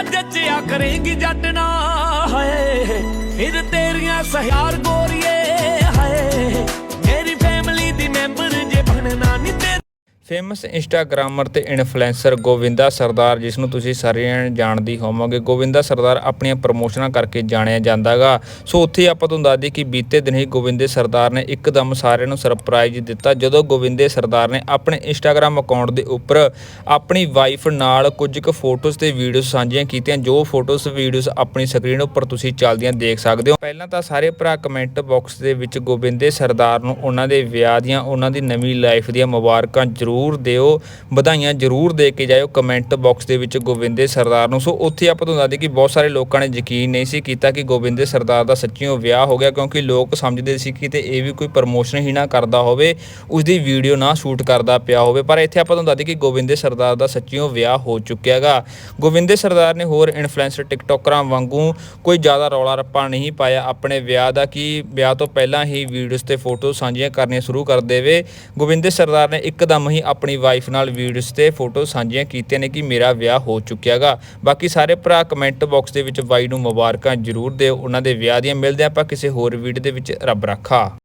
ਜੱਜਿਆ ਕਰੇਂਗੀ ਜੱਟ ਨਾ ਹਾਏ ਫਿਰ ਤੇਰੀਆਂ ਸਹਿਆਰ ਗੋਰੀਏ ਫੇਮਸ ਇੰਸਟਾਗ੍ਰਾਮਰ ਤੇ ਇਨਫਲੂਐਂਸਰ ਗੋਵਿੰਦਾ ਸਰਦਾਰ, ਜਿਸ ਨੂੰ ਤੁਸੀਂ ਸਾਰੇ ਜਣੇ ਜਾਣਦੇ ਹੋਵੋਗੇ। ਗੋਵਿੰਦਾ ਸਰਦਾਰ ਆਪਣੀਆਂ ਪ੍ਰਮੋਸ਼ਨਾਂ ਕਰਕੇ ਜਾਣਿਆ ਜਾਂਦਾਗਾ। ਸੋ ਉੱਥੇ ਆਪਾਂ ਤੁਹਾਨੂੰ ਦੱਸ ਦਈਏ ਕਿ ਬੀਤੇ ਦਿਨ ਹੀ ਗੋਵਿੰਦੇ ਸਰਦਾਰ ਨੇ ਇੱਕਦਮ ਸਾਰਿਆਂ ਨੂੰ ਸਰਪ੍ਰਾਈਜ਼ ਦਿੱਤਾ। ਜਦੋਂ ਗੋਵਿੰਦੇ ਸਰਦਾਰ ਨੇ ਆਪਣੇ ਇੰਸਟਾਗ੍ਰam ਅਕਾਊਂਟ ਦੇ ਉੱਪਰ ਆਪਣੀ ਵਾਈਫ ਨਾਲ ਕੁਝ ਕੁ ਫੋਟੋਜ਼ ਤੇ ਵੀਡੀਓਜ਼ ਸਾਂਝੀਆਂ ਕੀਤੀਆਂ, ਜੋ ਫੋਟੋਜ਼ ਵੀਡੀਓਜ਼ ਆਪਣੀ ਸਕਰੀਨ ਉੱਪਰ ਤੁਸੀਂ ਚੱਲਦੀਆਂ ਦੇਖ ਸਕਦੇ ਹੋ। ਪਹਿਲਾਂ ਤਾਂ ਸਾਰੇ ਭਰਾ ਕਮੈਂਟ ਬਾਕਸ ਦੇ ਵਿੱਚ ਗੋਬਿੰਦੇ ਸਰਦਾਰ ਨੂੰ ਉਹਨਾਂ ਦੇ ਵਿਆਹ ਦੀਆਂ, ਉਹਨਾਂ ਦੀ ਨਵੀਂ ਲਾਈਫ ਦੀਆਂ ਮੁਬਾਰਕਾਂ ਜ਼ਰੂਰ ਜ਼ਰੂਰ ਦਿਓ। ਵਧਾਈਆਂ ਜ਼ਰੂਰ ਦੇ ਕੇ ਜਾਇਓ ਕਮੈਂਟ ਬਾਕਸ ਦੇ ਵਿੱਚ ਗੋਬਿੰਦੇ ਸਰਦਾਰ ਨੂੰ। ਸੋ ਉੱਥੇ ਆਪਾਂ ਤੁਹਾਨੂੰ ਦੱਸਦੇ ਕਿ ਬਹੁਤ ਸਾਰੇ ਲੋਕਾਂ ਨੇ ਯਕੀਨ ਨਹੀਂ ਸੀ ਕੀਤਾ ਕਿ ਗੋਬਿੰਦੇ ਸਰਦਾਰ ਦਾ ਸੱਚੀਓ ਵਿਆਹ ਹੋ ਗਿਆ, ਕਿਉਂਕਿ ਲੋਕ ਸਮਝਦੇ ਸੀ ਕਿ ਤੇ ਇਹ ਵੀ ਕੋਈ ਪ੍ਰਮੋਸ਼ਨ ਹੀ ਨਾ ਕਰਦਾ ਹੋਵੇ ਉਸ ਦੀ ਵੀਡੀਓ ਨਾ ਸ਼ੂਟ ਕਰਦਾ ਪਿਆ ਹੋਵੇ। ਪਰ ਇੱਥੇ ਆਪਾਂ ਤੁਹਾਨੂੰ ਦੱਸਦੇ ਕਿ ਗੋਬਿੰਦੇ ਸਰਦਾਰ ਦਾ ਸੱਚੀਓ ਵਿਆਹ ਹੋ ਚੁੱਕਿਆ ਹੈਗਾ। ਗੋਬਿੰਦੇ ਸਰਦਾਰ ਨੇ ਹੋਰ ਇਨਫਲੂਐਂਸਰ ਟਿਕਟੋਕਰਾਂ ਵਾਂਗੂ ਕੋਈ ਜ਼ਿਆਦਾ ਰੌਲਾ ਰੱਪਾ ਨਹੀਂ ਪਾਇਆ ਆਪਣੇ ਵਿਆਹ ਦਾ, ਕਿ ਵਿਆਹ ਤੋਂ ਪਹਿਲਾਂ ਹੀ ਵੀਡੀਓਜ਼ ਤੇ ਫੋਟੋ ਸਾਂਝੀਆਂ ਕਰਨੀਆਂ ਸ਼ੁਰੂ ਕਰ ਦੇਵੇ। ਗੋਬਿੰਦੇ ਸਰਦਾਰ ਨੇ ਇੱਕਦਮ ਹੀ ਆਪਣੀ ਵਾਈਫ ਨਾਲ ਵੀਡੀਓਜ਼ ਤੇ ਫੋਟੋ ਸਾਂਝੀਆਂ ਕੀਤੀਆਂ ਨੇ ਕਿ ਮੇਰਾ ਵਿਆਹ ਹੋ ਚੁੱਕਿਆ ਹੈਗਾ ਬਾਕੀ ਸਾਰੇ ਭਰਾ ਕਮੈਂਟ ਬਾਕਸ ਦੇ ਵਿੱਚ ਬਾਈ ਨੂੰ ਮੁਬਾਰਕਾਂ ਜ਼ਰੂਰ ਦਿਓ। ਉਹਨਾਂ ਦੇ ਵਿਆਹ ਦੀਆਂ ਮਿਲਦੇ ਆਪਾਂ ਕਿਸੇ ਹੋਰ ਵੀਡੀਓ ਦੇ ਵਿੱਚ। ਰੱਬ ਰੱਖਾ।